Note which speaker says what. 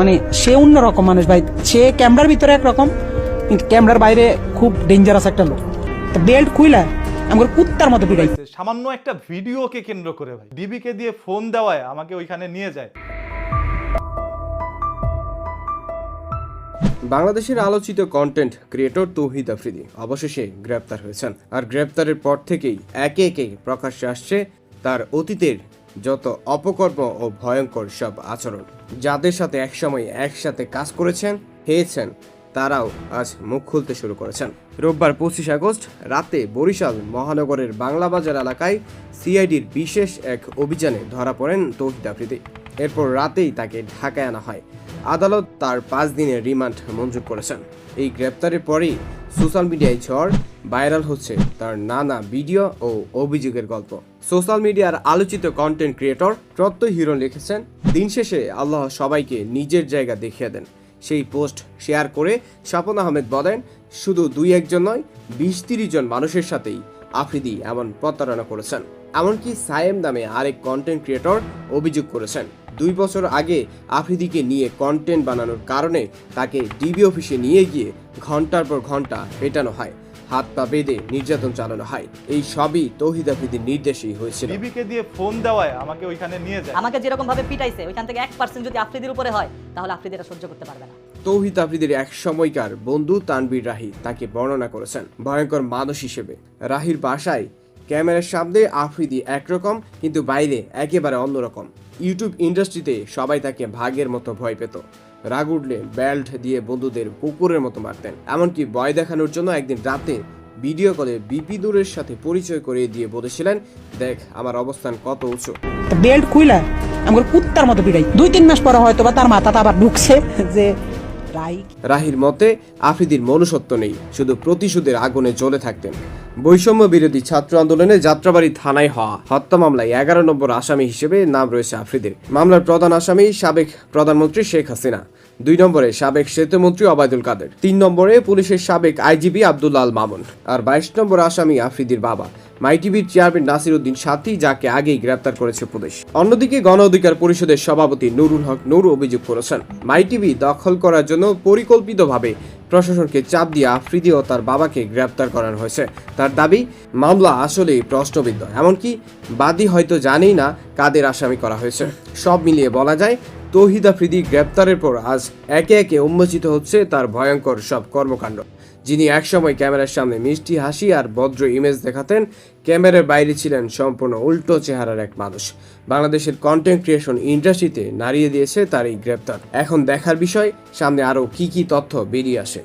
Speaker 1: মানে সে অন্যরকম মানুষ ভাই। সে ক্যামেরার ভিতরে একরকম কিন্তু ক্যামেরার বাইরে খুব ডেঞ্জারাস একটা লোক। তো বেল্ট খুইলা আমার কুত্তার মতো
Speaker 2: সামান্য একটা ভিডিওকে কেন্দ্র করে ভাই। ডিবিকে দিয়ে ফোন দেওয়ায় আমাকে ওইখানে নিয়ে যায়।
Speaker 3: বাংলাদেশের আলোচিত কন্টেন্ট ক্রিয়েটর তৌহিদ আফ্রিদি অবশেষে গ্রেপ্তার হয়েছেন। আর গ্রেপ্তারের পর থেকেই একে একে প্রকাশ্যে আসছে তার অতীতের যত অপকর্ম ও ভয়ঙ্কর সব আচরণ যাদের সাথে একসময় একসাথে কাজ করেছেন হেয়েছেন তারাও আজ মুখ খুলতে শুরু করেছেন। রোববার পঁচিশ আগস্ট রাতে বরিশাল মহানগরের বাংলাবাজার এলাকায় সিআইডির বিশেষ এক অভিযানে ধরা পড়েন তৌহিদ আফ্রিদি। এরপর রাতেই তাকে ঢাকায় আনা হয়। আদালত তার পাঁচ দিনের রিমান্ড মঞ্জুর করেছেন। এই গ্রেপ্তারের পরেই সোশ্যাল মিডিয়ায় ঝড় ভাইরাল হচ্ছে তার নানা ভিডিও ও অভিযোগের গল্প। সোশ্যাল মিডিয়ার আলোচিত কন্টেন্ট ক্রিয়েটর প্রত্যয় হিরো লিখেছেন, দিন শেষে আল্লাহ সবাইকে নিজের জায়গা দেখিয়ে দেন। সেই পোস্ট শেয়ার করে স্বপন আহমেদ বলেন, শুধু দুই একজন নয়, বিশ তিরিশ জন মানুষের সাথেই আফ্রিদি এমন প্রতারণা করেছেন। এমনকি সায়েম নামে আরেক কন্টেন্ট ক্রিয়েটর অভিযোগ করেছেন। দুই বছর আগে আফ্রিদিকে নিয়ে কন্টেন্ট বানানোর কারণে তাকে ডিবি অফিসে নিয়ে গিয়ে ঘণ্টার পর ঘণ্টা পেটানো হয়। হাত পা বেঁধে নির্যাতন চালানো হয়। এই সবই তৌহিদ আফ্রিদির নির্দেশেই হয়েছিল।
Speaker 2: ডিবিকে দিয়ে ফোন দেওয়ায় আমাকে ওইখানে নিয়ে যায়।
Speaker 4: আমাকে যেরকম ভাবে পিটাইছে ওইখান থেকে এক পার্সেন্ট যদি আফ্রিদির উপরে হয় তাহলে আফ্রিদি এটা সহ্য করতে পারবে না।
Speaker 3: তৌহিদ আফ্রিদির এক সময়কার বন্ধু তানবীর রাহি তাকে বর্ণনা করেছেন। ভয়ঙ্কর মানুষ হিসেবে। রাহির বাসায় ক্যামেরার সামনে আফ্রিদি একরকম, কিন্তু বাইরে একেবারে অন্যরকম। ইউটিউব ইন্ডাস্ট্রিতে সবাই তাকে ভাগের মতো ভয় পেত। রাগ উঠলে বেল্ট দিয়ে বন্ধুদের কুকুরের মতো মারতেন। এমনকি ভয় দেখানোর জন্য একদিন রাতে ভিডিও কলে বিপি বিপিদুরের সাথে পরিচয় করিয়ে দিয়ে বলেছিলেন, দেখ, আমার অবস্থান কত উঁচু।
Speaker 1: বেল্ট খুইলা আমার কুত্তার মতো পিড়াই দুই তিন মাস পরে হয়তো বা তার মাথাটা আবার ঢুকছে যে
Speaker 3: রাহির মতে আফ্রিদির মনুষ্যত্ব নেই শুধু প্রতিশোধের আগুনে জ্বলে থাকতেন। বৈষম্য বিরোধী ছাত্র আন্দোলনে যাত্রাবাড়ি থানায় হওয়া। হত্যা মামলায় এগারো নম্বর আসামি হিসেবে নাম রয়েছে আফ্রিদির। মামলার প্রধান আসামি সাবেক প্রধানমন্ত্রী শেখ হাসিনা। দুই নম্বরে সাবেক সেতুমন্ত্রী অবায়দুল কাদের। তিন নম্বরে পুলিশের সাবেক আইজিপি আব্দুল্লাহ মামুন। আর বাইশ নম্বর আসামি আফ্রিদির বাবা। মাই টিভির চেয়ারম্যান নাসির উদ্দিন সাথী, যাকে আগেই গ্রেপ্তার করেছে পুলিশ। অন্যদিকে গণ অধিকার পরিষদের সভাপতি নুরুল হক নুর অভিযোগ করেছেন মাই টিভি দখল করার জন্য পরিকল্পিতভাবে প্রশাসনকে চাপ দিয়ে আফ্রিদি ও তার বাবাকে গ্রেপ্তার করানো হয়েছে। তার দাবি, মামলা আসলেই প্রশ্নবিদ্ধ। এমনকি বাদী হয়তো জানেই না কাদের আসামি করা হয়েছে। সব মিলিয়ে বলা যায়, তৌহিদ আফ্রিদি গ্রেপ্তারের পর আজ একে একে উন্মোচিত হচ্ছে তার ভয়ঙ্কর সব কর্মকাণ্ড। যিনি একসময় ক্যামেরার সামনে মিষ্টি হাসি আর ভদ্র ইমেজ দেখাতেন, ক্যামেরার বাইরে ছিলেন সম্পূর্ণ উল্টো চেহারার এক মানুষ। বাংলাদেশের কন্টেন্ট ক্রিয়েশন ইন্ডাস্ট্রিতে নাড়িয়ে দিয়েছে তার এই গ্রেপ্তার। এখন দেখার বিষয়, সামনে আরও কি কি তথ্য বেরিয়ে আসে।